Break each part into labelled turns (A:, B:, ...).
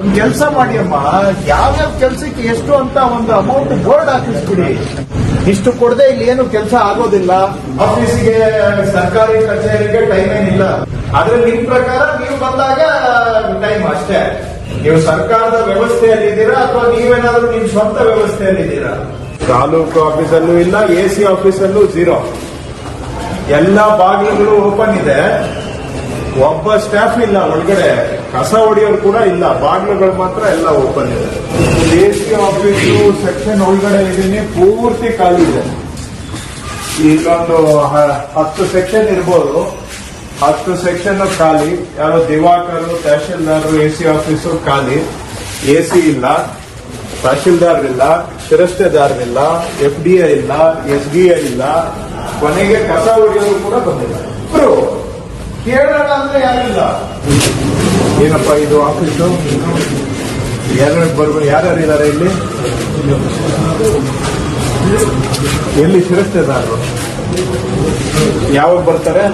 A: ಒಂದ್ ಕೆಲಸ ಮಾಡಿ ಅಮ್ಮ. ಯಾವ್ಯಾವ ಕೆಲ್ಸಕ್ಕೆ ಎಷ್ಟು ಅಂತ ಒಂದು ಅಮೌಂಟ್ ಬೋರ್ಡ್ ಹಾಕಿಸ್ಬಿಡಿ. ಇಷ್ಟು ಕೊಡದೆ ಇಲ್ಲಿ ಏನು ಕೆಲಸ ಆಗೋದಿಲ್ಲ. ಆಫೀಸಿಗೆ ಸರ್ಕಾರಿ ಕಚೇರಿಗೆ ಟೈಮ್ ಏನಿಲ್ಲ. ಆದ್ರೆ ನಿಮ್ ಪ್ರಕಾರ ನೀವು ಬಂದಾಗ ಟೈಮ್ ಅಷ್ಟೇ. ನೀವು ಸರ್ಕಾರದ ವ್ಯವಸ್ಥೆಯಲ್ಲಿದ್ದೀರಾ ಅಥವಾ ನೀವೇನಾದ್ರೂ ನಿಮ್ ಸ್ವಂತ ವ್ಯವಸ್ಥೆಯಲ್ಲಿದ್ದೀರಾ? ತಾಲೂಕು ಆಫೀಸಲ್ಲೂ ಇಲ್ಲ ಎ ಸಿ ಆಫೀಸಲ್ಲೂ ಝೀರೋ ಎಲ್ಲ ಬಾಗಿಲುಗಳು ಓಪನ್ ಇದೆ. ಒಬ್ಬ ಸ್ಟಾಫ್ ಇಲ್ಲ ಒಳಗಡೆ. ಕಸ ಹೊಡೆಯೋರು ಕೂಡ ಇಲ್ಲ ಬಾಗಿಲುಗಳು ಮಾತ್ರ ಎಲ್ಲ ಓಪನ್ ಇದೆ. ಎ ಸಿ ಆಫೀಸು ಸೆಕ್ಷನ್ ಒಳಗಡೆ ಇದೀನಿ ಪೂರ್ತಿ ಖಾಲಿ ಇದೆ. ಈಗೊಂದು ಹತ್ತು ಸೆಕ್ಷನ್ ಇರ್ಬೋದು. ಹತ್ತು ಸೆಕ್ಷನ್ ಖಾಲಿ. ಯಾರು Divakar, tahsildar, A C office ಖಾಲಿ. ಎ ಸಿ ಇಲ್ಲ, ತಹಶೀಲ್ದಾರ್ ಇಲ್ಲ ಶಿರಸ್ತೆದಾರರಿಲ್ಲ ಎಫ್ ಡಿ ಐ ಇಲ್ಲ, ಎಸ್ ಡಿ ಐ ಇಲ್ಲ. ಕೊನೆಗೆ ಕಸ ಹೊಡೆಯೋರು ಕೂಡ ಬಂದಿಲ್ಲ. ಕೇಳೋಣ ಅಂದ್ರೆ ಯಾರಿಲ್ಲ? ಏನಪ್ಪ ಇದು ಆಫೀಸು? ಯಾರು ಬರ್ಬೋದು ಯಾರ್ಯಾರು ಇದ್ದಾರೆ ಇಲ್ಲಿ? ಎಲ್ಲಿ ಶಿರಸ್ತೇದಾರರು? ಯಾವಾಗ ಬರ್ತಾರೆ?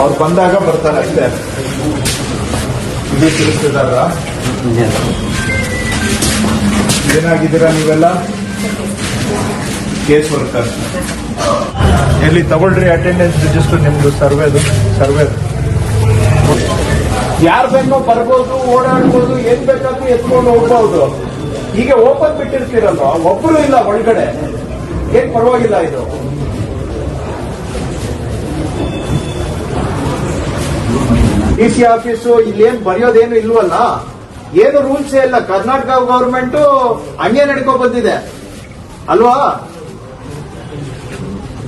A: ಅವ್ರು ಬಂದಾಗ ಬರ್ತಾರೆ ಅಷ್ಟೇ. ಇದೇ ಶಿರಸ್ತೇದಾರ ಏನಾಗಿದ್ದೀರಾ ನೀವೆಲ್ಲ? ಕೇಸ್ ವರ್ಕರ್ ಎಲ್ಲಿ ತಗೊಳ್ರಿ ಅಟೆಂಡೆನ್ಸ್ ರಿಜಿಸ್ಟರ್ ನಿಮ್ದು ಸರ್ವೇದು ಸರ್ವೇದು ಯಾರು ಬೇಕೋ ಬರ್ಬೋದು, ಓಡಾಡ್ಬೋದು, ಏನ್ ಬೇಕಾದ್ರೂ ಎತ್ಕೊಂಡು ಹೋಗ್ಬೋದು. ಹೀಗೆ ಓಪನ್ ಬಿಟ್ಟಿರ್ತೀರಲ್ವ? ಒಬ್ರು ಇಲ್ಲ ಒಳಗಡೆ. ಏನ್ ಪರವಾಗಿಲ್ಲ ಇದು. ಡಿ ಸಿ ಆಫೀಸು ಇಲ್ಲೇನ್ ಬರೆಯೋದೇನು ಇಲ್ವಲ್ಲ? ಏನು ರೂಲ್ಸ್ ಇಲ್ಲ. ಕರ್ನಾಟಕ ಗವರ್ಮೆಂಟ್ ಹಂಗೆ ನಡ್ಕೊ ಬಂದಿದೆ. ಅಲ್ವಾ?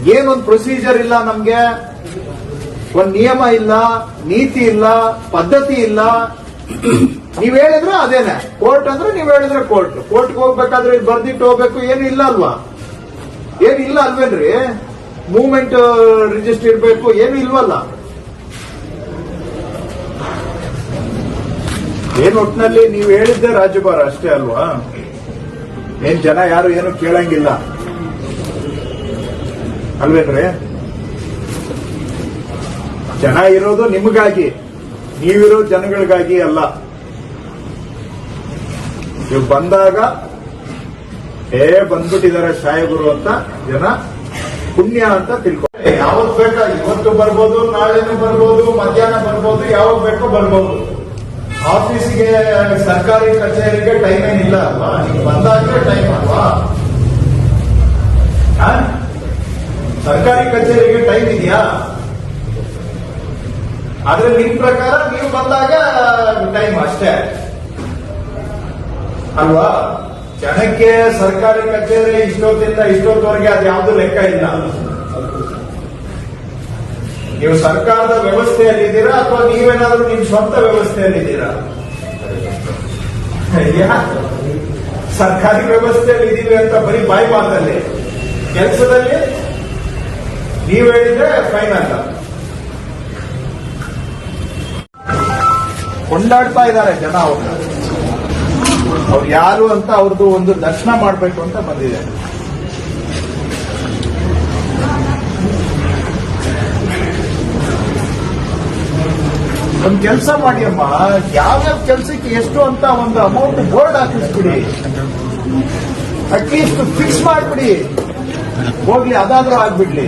A: ಏನೊಂದು ಪ್ರೊಸೀಜರ್ ಇಲ್ಲ ನಮ್ಗೆ? ಒಂದ್ ನಿಯಮ ಇಲ್ಲ, ನೀತಿ ಇಲ್ಲ, ಪದ್ಧತಿ ಇಲ್ಲ. ನೀವ್ ಹೇಳಿದ್ರೆ ಅದೇನೆ. ಕೋರ್ಟ್ ಅಂದ್ರೆ ನೀವ್ ಹೇಳಿದ್ರೆ ಕೋರ್ಟ್ ಕೋರ್ಟ್ಗೆ ಹೋಗ್ಬೇಕಾದ್ರೆ ಇಲ್ಲಿ ಬರ್ದಿಟ್ಟು ಹೋಗ್ಬೇಕು ಏನು ಇಲ್ಲ ಅಲ್ವಾ? ಏನು ಇಲ್ಲ ಅಲ್ವೇನ್ರಿ? ಮೂವ್ಮೆಂಟ್ ರಿಜಿಸ್ಟರ್ ಇರ್ಬೇಕು ಏನು ಇಲ್ವಲ್ಲ? ಏನ್ ಒಟ್ಟಿನಲ್ಲಿ ನೀವು ಹೇಳಿದ್ದೆ ರಾಜ್ಯಭಾರ ಅಷ್ಟೇ ಅಲ್ವಾ? ಏನ್ ಜನ ಯಾರು ಏನು ಕೇಳಂಗಿಲ್ಲ. ಅಲ್ವೇನ್ರಿ ಜನ ಇರೋದು ನಿಮಗಾಗಿ. ನೀವಿರೋ ಜನಗಳಿಗಾಗಿ ಅಲ್ಲ. ನೀವು ಬಂದಾಗ, ಏ, ಬಂದ್ಬಿಟ್ಟಿದ್ದಾರೆ ಸಾಹೇಬರು ಅಂತ ಜನ ಪುಣ್ಯ ಅಂತ ತಿಳ್ಕೊ ಯಾವಾಗ ಬೇಕಾ, ಇವತ್ತು ಬರ್ಬೋದು, ನಾಳೆನೂ ಬರ್ಬೋದು, ಮಧ್ಯಾಹ್ನ ಬರ್ಬೋದು, ಯಾವಾಗ ಬೇಕೋ ಬರ್ಬೋದು. ಆಫೀಸಿಗೆ, ಸರ್ಕಾರಿ ಕಚೇರಿಗೆ ಟೈಮ್ ಏನಿಲ್ಲ ಅಲ್ವಾ? ನೀವು ಬಂದಾಗ ಟೈಮ್ ಅಲ್ವಾ? ಸರ್ಕಾರಿ ಕಚೇರಿಗೆ ಟೈಮ್ ಇದೆಯಾ? ಆದ್ರೆ ನಿಮ್ ಪ್ರಕಾರ ನೀವು ಬಂದಾಗ ಟೈಮ್ ಅಷ್ಟೇ. ಅಲ್ವಾ? ಜನಕ್ಕೆ ಸರ್ಕಾರಿ ಕಚೇರಿ ಇಷ್ಟೊತ್ತಿಂದ ಇಷ್ಟೊತ್ತವರೆಗೆ ಅದು ಯಾವ್ದು ಲೆಕ್ಕ ಇಲ್ಲ. ನೀವು ಸರ್ಕಾರದ ವ್ಯವಸ್ಥೆಯಲ್ಲಿದ್ದೀರಾ ಅಥವಾ ನೀವೇನಾದ್ರೂ ನಿಮ್ ಸ್ವಂತ ವ್ಯವಸ್ಥೆಯಲ್ಲಿದ್ದೀರಾ? ಸರ್ಕಾರಿ ವ್ಯವಸ್ಥೆಯಲ್ಲಿ ಇದೀವಿ ಅಂತ ಬರೀ ಬಾಯಿ ಕೆಲಸದಲ್ಲಿ ನೀವು ಹೇಳಿದ್ರೆ ಫೈನ್ ಅಲ್ಲ ಕೊಂಡಾಡ್ತಾ ಇದ್ದಾರೆ ಜನ ಅವ್ರನ್ನ ಅವ್ರು ಯಾರು ಅಂತ ಅವ್ರದ್ದು ಒಂದು ದರ್ಶನ ಮಾಡಬೇಕು ಅಂತ ಬಂದಿದೆ. ಒಂದ್ ಕೆಲಸ ಮಾಡಿ ಅಮ್ಮ. ಯಾವ್ಯಾವ ಕೆಲ್ಸಕ್ಕೆ ಎಷ್ಟು ಅಂತ ಒಂದು ಅಮೌಂಟ್ ಬೋರ್ಡ್ ಹಾಕಿಸ್ಬಿಡಿ. ಅಟ್ಲೀಸ್ಟ್ ಫಿಕ್ಸ್ ಮಾಡ್ಬಿಡಿ. ಹೋಗ್ಲಿ, ಅದಾದ್ರೂ ಆಗ್ಬಿಡ್ಲಿ.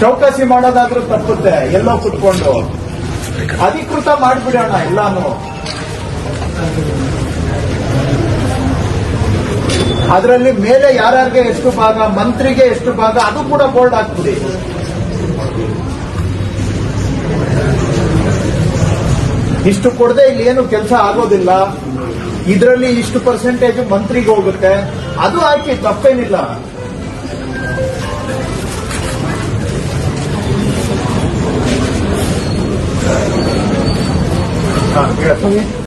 A: ಚೌಕಾಸಿ ಮಾಡೋದಾದ್ರೂ ತಪ್ಪುತ್ತೆ, ಎಲ್ಲೋ ಕುತ್ಕೊಂಡು. ಅಧಿಕೃತ ಮಾಡ್ಬಿಡೋಣ ಎಲ್ಲಾನು. ಅದರಲ್ಲಿ ಮೇಲೆ ಯಾರ್ಯಾರಿಗೆ ಎಷ್ಟು ಭಾಗ, ಮಂತ್ರಿಗೆ ಎಷ್ಟು ಭಾಗ, ಅದು ಕೂಡ ಬೋರ್ಡ್ ಹಾಕ್ಬಿಡಿ ಇಷ್ಟು ಕೊಡದೆ ಇಲ್ಲಿ ಏನು ಕೆಲಸ ಆಗೋದಿಲ್ಲ. ಇದರಲ್ಲಿ ಇಷ್ಟು ಪರ್ಸೆಂಟೇಜ್ ಮಂತ್ರಿಗೆ ಹೋಗುತ್ತೆ ಅದು ಹಾಕಿ ತಪ್ಪೇನಿಲ್ಲ ಹಾ.